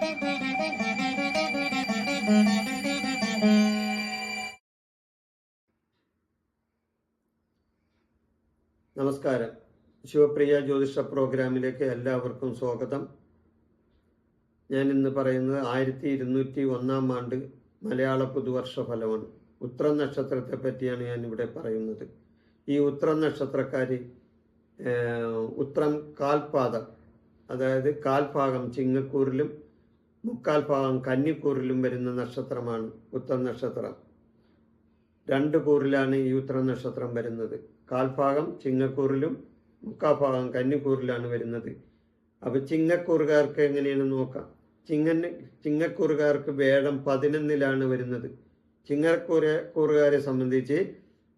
നമസ്കാരം. ശിവപ്രിയ ജ്യോതിഷ പ്രോഗ്രാമിലേക്ക് എല്ലാവർക്കും സ്വാഗതം. ഞാൻ ഇന്ന് പറയുന്നത് ആയിരത്തി ഇരുന്നൂറ്റി ഒന്നാം ആണ്ട് മലയാള പുതുവർഷ ഫലമാണ്. ഉത്ര നക്ഷത്രത്തെ പറ്റിയാണ് ഞാൻ ഇവിടെ പറയുന്നത്. ഈ ഉത്ര നക്ഷത്രക്കാർ ഉത്രം കാൽപാദം അതായത് കാൽഭാഗം ചിങ്ങക്കൂറിലും മുക്കാൽ ഭാഗം കന്നിക്കൂറിലും വരുന്ന നക്ഷത്രമാണ് ഉത്തര നക്ഷത്രം. രണ്ട് കൂറിലാണ് ഈ ഉത്തര നക്ഷത്രം വരുന്നത്. കാൽഭാഗം ചിങ്ങക്കൂറിലും മുക്കാൽ ഭാഗം കന്നിക്കൂറിലാണ് വരുന്നത്. അപ്പോൾ ചിങ്ങക്കൂറുകാർക്ക് എങ്ങനെയാണ് നോക്കാം? ചിങ്ങന് ചിങ്ങക്കൂറുകാർക്ക് വേടം പതിനൊന്നിലാണ് വരുന്നത്. ചിങ്ങക്കൂറ കൂറുകാരെ സംബന്ധിച്ച്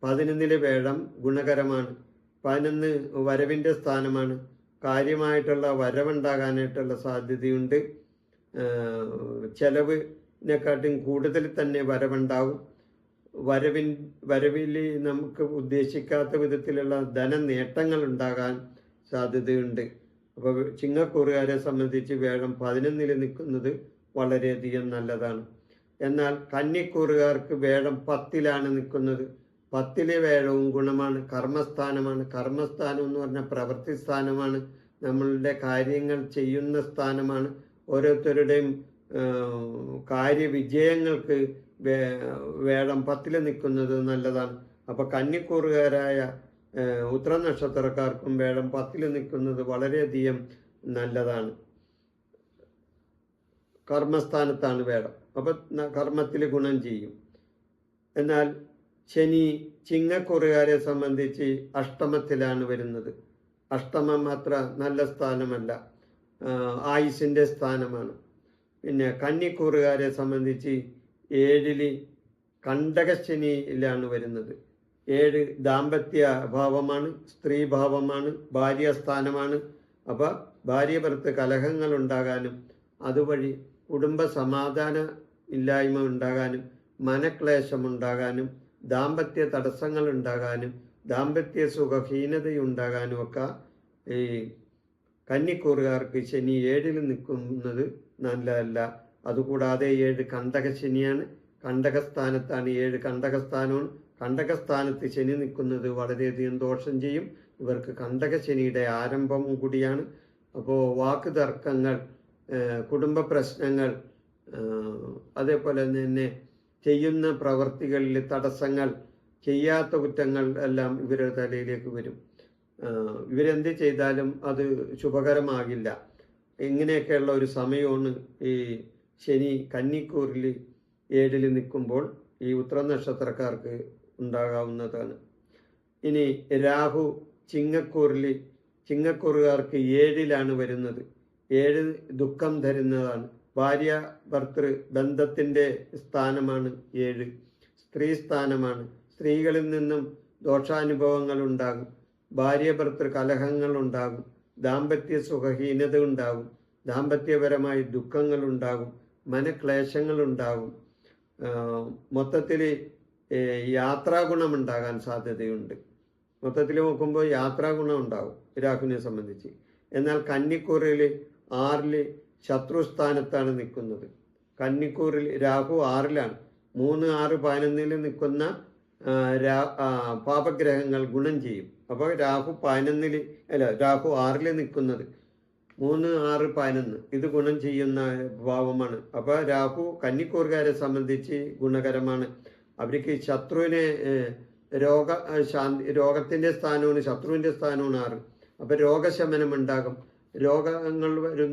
പതിനൊന്നിലെ വേടം ഗുണകരമാണ്. പതിനൊന്ന് വരവിന്റെ സ്ഥാനമാണ്. കാര്യമായിട്ടുള്ള വരവുണ്ടാകാനായിട്ടുള്ള സാധ്യതയുണ്ട്. ചെലവിനെക്കാട്ടും കൂടുതൽ തന്നെ വരവുണ്ടാവും. വരവിൻ വരവിൽ നമുക്ക് ഉദ്ദേശിക്കാത്ത വിധത്തിലുള്ള ധനനേട്ടങ്ങൾ ഉണ്ടാകാൻ സാധ്യതയുണ്ട്. അപ്പോൾ ചിങ്ങക്കൂറുകാരെ സംബന്ധിച്ച് വേഴം പതിനൊന്നിൽ നിൽക്കുന്നത് വളരെയധികം നല്ലതാണ്. എന്നാൽ കന്നിക്കൂറുകാർക്ക് വേഴം പത്തിലാണ് നിൽക്കുന്നത്. പത്തിലെ വേഴവും ഗുണമാണ്. കർമ്മസ്ഥാനമാണ്. കർമ്മസ്ഥാനം എന്ന് പറഞ്ഞാൽ പ്രവൃത്തി സ്ഥാനമാണ്. നമ്മളുടെ കാര്യങ്ങൾ ചെയ്യുന്ന സ്ഥാനമാണ്. ഓരോരുത്തരുടെയും കാര്യവിജയങ്ങൾക്ക് വേടം പത്തിൽ നിൽക്കുന്നത് നല്ലതാണ്. അപ്പോൾ കന്നിക്കൂറുകാരായ ഉത്തര നക്ഷത്രക്കാർക്കും വേടം പത്തിൽ നിൽക്കുന്നത് വളരെയധികം നല്ലതാണ്. കർമ്മസ്ഥാനത്താണ് വേടം അപ്പം കർമ്മത്തിൽ ഗുണം ചെയ്യും. എന്നാൽ ശനി ചിങ്ങക്കുറുകാരെ സംബന്ധിച്ച് അഷ്ടമത്തിലാണ് വരുന്നത്. അഷ്ടമം അത്ര നല്ല സ്ഥാനമല്ല. ആയുസിന്റെ സ്ഥാനമാണ്. പിന്നെ കന്നിക്കൂറുകാരെ സംബന്ധിച്ച് ഏഴിൽ കണ്ടകശനിയിലാണ് വരുന്നത്. ഏഴ് ദാമ്പത്യ ഭാവമാണ് സ്ത്രീഭാവമാണ് ഭാര്യസ്ഥാനമാണ് അപ്പോൾ ഭാര്യ ഭർത്ത് കലഹങ്ങൾ ഉണ്ടാകാനും അതുവഴി കുടുംബ സമാധാന ഇല്ലായ്മ ഉണ്ടാകാനും മനക്ലേശം ഉണ്ടാകാനും ദാമ്പത്യ തടസ്സങ്ങൾ ഉണ്ടാകാനും ദാമ്പത്യ സുഖഹീനതയുണ്ടാകാനും ഒക്കെ ഈ കന്നിക്കൂറുകാർക്ക് ശനി ഏഴിൽ നിൽക്കുന്നത് നല്ലതല്ല. അതുകൂടാതെ ഏഴ് കണ്ടക ശനിയാണ്. കണ്ടകസ്ഥാനത്താണ് ഏഴ് കണ്ടകസ്ഥാനവും കണ്ടകസ്ഥാനത്ത് ശനി നിൽക്കുന്നത് വളരെയധികം ദോഷം ചെയ്യും. ഇവർക്ക് കണ്ടക ശനിയുടെ ആരംഭം കൂടിയാണ്. അപ്പോൾ വാക്ക് തർക്കങ്ങൾ കുടുംബ പ്രശ്നങ്ങൾ അതേപോലെ തന്നെ ചെയ്യുന്ന പ്രവർത്തികളിൽ തടസ്സങ്ങൾ ചെയ്യാത്ത കുറ്റങ്ങൾ എല്ലാം ഇവരുടെ തലയിലേക്ക് വരും. ഇവരെന്ത് ചെയ്താലും അത് ശുഭകരമാകില്ല. ഇങ്ങനെയൊക്കെയുള്ള ഒരു സമയമാണ് ഈ ശനി കന്നിക്കൂറിൽ ഏഴിൽ നിൽക്കുമ്പോൾ ഈ ഉത്തര നക്ഷത്രക്കാർക്ക് ഉണ്ടാകാവുന്നതാണ്. ഇനി രാഹു ചിങ്ങക്കൂറിൽ ചിങ്ങക്കൂറുകാർക്ക് ഏഴിലാണ് വരുന്നത്. ഏഴ് ദുഃഖം തരുന്നതാണ്. ഭാര്യ ഭർത്തൃ ബന്ധത്തിന്റെ സ്ഥാനമാണ് ഏഴ്. സ്ത്രീ സ്ഥാനമാണ്. സ്ത്രീകളിൽ നിന്നും ദോഷാനുഭവങ്ങൾ ഉണ്ടാകും. ഭാര്യ ഭർത്തൃ കലഹങ്ങൾ ഉണ്ടാകും ദാമ്പത്യ സുഖഹീനത ഉണ്ടാകും ദാമ്പത്യപരമായ ദുഃഖങ്ങൾ ഉണ്ടാകും മനക്ലേശങ്ങൾ ഉണ്ടാകും മൊത്തത്തിൽ യാത്രാഗുണമുണ്ടാകാൻ സാധ്യതയുണ്ട്. മൊത്തത്തിൽ നോക്കുമ്പോൾ യാത്രാഗുണം ഉണ്ടാകും രാഹുവിനെ സംബന്ധിച്ച്. എന്നാൽ കന്നിക്കൂറിൽ ആറിൽ ശത്രുസ്ഥാനത്താണ് നിൽക്കുന്നത്. കന്നിക്കൂറിൽ രാഹു ആറിലാണ്. മൂന്ന് ആറ് പതിനൊന്നിൽ നിൽക്കുന്ന പാപഗ്രഹങ്ങൾ ഗുണം ചെയ്യും. അപ്പോൾ രാഹു പതിനൊന്നിൽ അല്ല രാഹു ആറിൽ നിൽക്കുന്നത്. മൂന്ന് ആറ് പതിനൊന്ന്. ഇത് ഗുണം ചെയ്യുന്ന ഭാവമാണ്. അപ്പോൾ രാഹു കന്നിക്കൂറുകാരെ സംബന്ധിച്ച് ഗുണകരമാണ്. അവർക്ക് ശത്രുവിനെ രോഗ ശാന്തി രോഗത്തിന്റെ സ്ഥാനമാണ് ശത്രുവിന്റെ സ്ഥാനമാണ് ആറ്. അപ്പോൾ രോഗശമനം ഉണ്ടാകും. രോഗങ്ങൾ വരും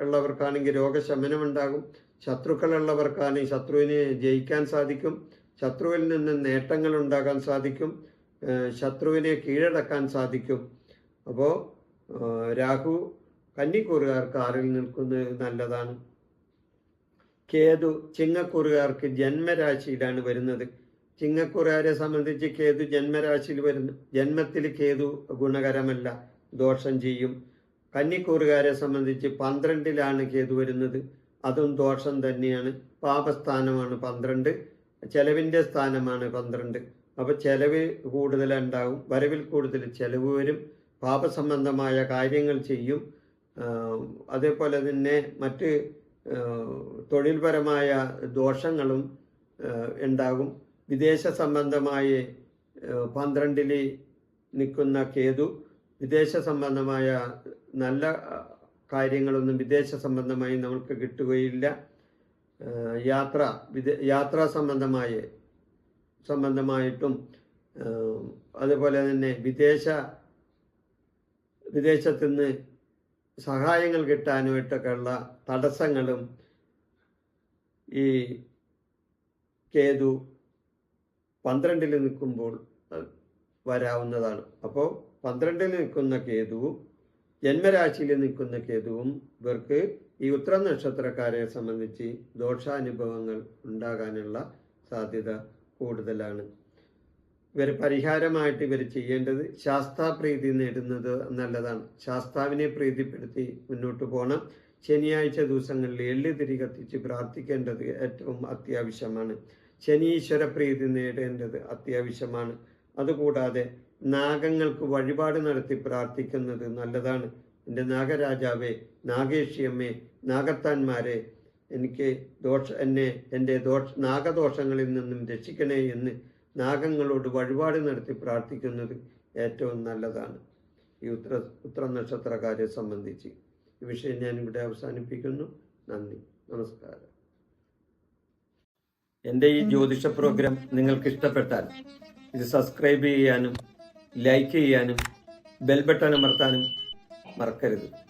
ഉള്ളവർക്കാണെങ്കിൽ രോഗശമനം ഉണ്ടാകും. ശത്രുക്കളുള്ളവർക്കാണെങ്കിൽ ശത്രുവിനെ ജയിക്കാൻ സാധിക്കും. ശത്രുവിൽ നിന്ന് നേട്ടങ്ങൾ ഉണ്ടാകാൻ സാധിക്കും ശത്രുവിനെ കീഴടക്കാൻ സാധിക്കും. അപ്പോൾ രാഹു കന്നിക്കൂറുകാർക്ക് ആറിൽ നിൽക്കുന്നത് നല്ലതാണ്. കേതു ചിങ്ങക്കൂറുകാർക്ക് ജന്മരാശിയിലാണ് വരുന്നത്. ചിങ്ങക്കൂറുകാരെ സംബന്ധിച്ച് കേതു ജന്മരാശിയിൽ വരുന്നു. ജന്മത്തിൽ കേതു ഗുണകരമല്ല ദോഷം ചെയ്യും. കന്നിക്കൂറുകാരെ സംബന്ധിച്ച് പന്ത്രണ്ടിലാണ് കേതു വരുന്നത്. അതും ദോഷം തന്നെയാണ്. പാപസ്ഥാനമാണ് പന്ത്രണ്ട്. ചെലവിന്റെ സ്ഥാനമാണ് പന്ത്രണ്ട്. അപ്പോൾ ചെലവ് കൂടുതലുണ്ടാവും. വരവിൽ കൂടുതൽ ചെലവ് വരും. പാപസംബന്ധമായ കാര്യങ്ങൾ ചെയ്യും. അതേപോലെ തന്നെ മറ്റ് തൊഴിൽപരമായ ദോഷങ്ങളും ഉണ്ടാകും. വിദേശ സംബന്ധമായി പന്ത്രണ്ടിൽ നിൽക്കുന്ന കേതു വിദേശ സംബന്ധമായ നല്ല കാര്യങ്ങളൊന്നും വിദേശ സംബന്ധമായി നമുക്ക് കിട്ടുകയില്ല. യാത്ര യാത്രാ സംബന്ധമായ സംബന്ധമായിട്ടും അതുപോലെ തന്നെ വിദേശ വിദേശത്തു നിന്ന് സഹായങ്ങൾ കിട്ടാനുമായിട്ടൊക്കെയുള്ള തടസ്സങ്ങളും ഈ കേതു പന്ത്രണ്ടിൽ നിൽക്കുമ്പോൾ വരാവുന്നതാണ്. അപ്പോൾ പന്ത്രണ്ടിൽ നിൽക്കുന്ന കേതുവും ജന്മരാശിയിൽ നിൽക്കുന്ന കേതുവും ഇവർക്ക് ഈ ഉത്തര നക്ഷത്രക്കാരെ സംബന്ധിച്ച് ദോഷാനുഭവങ്ങൾ ഉണ്ടാകാനുള്ള സാധ്യത കൂടുതലാണ്. ഇവർ പരിഹാരമായിട്ട് ഇവർ ചെയ്യേണ്ടത് ശാസ്താപ്രീതി നേടുന്നത് നല്ലതാണ്. ശാസ്താവിനെ പ്രീതിപ്പെടുത്തി മുന്നോട്ട് പോകണം ശനിയാഴ്ച ദിവസങ്ങളിൽ എള്ളി തിരി കത്തിച്ച് പ്രാർത്ഥിക്കേണ്ടത് ഏറ്റവും അത്യാവശ്യമാണ്. ശനീശ്വര പ്രീതി നേടേണ്ടത് അത്യാവശ്യമാണ്. അതുകൂടാതെ നാഗങ്ങൾക്ക് വഴിപാട് നടത്തി പ്രാർത്ഥിക്കുന്നത് നല്ലതാണ്. എന്റെ നാഗരാജാവേ നാഗേഷിയമ്മേ നാഗത്താന്മാരെ എനിക്ക് ദോഷ എന്നെ എന്റെ ദോഷ നാഗദോഷങ്ങളിൽ നിന്നും രക്ഷിക്കണേ എന്ന് നാഗങ്ങളോട് വഴിപാട് നടത്തി പ്രാർത്ഥിക്കുന്നത് ഏറ്റവും നല്ലതാണ്. ഈ ഉത്ര ഉത്ര നക്ഷത്രക്കാരെ സംബന്ധിച്ച്. ഈ വിഷയം ഞാൻ ഇവിടെ അവസാനിപ്പിക്കുന്നു. നന്ദി. നമസ്കാരം. എന്റെ ഈ ജ്യോതിഷ പ്രോഗ്രാം നിങ്ങൾക്ക് ഇഷ്ടപ്പെട്ടാൽ ഇത് സബ്സ്ക്രൈബ് ചെയ്യാനും ലൈക്ക് ചെയ്യാനും ബെൽ ബട്ടൺ അമർത്താനും മറക്കരുത്.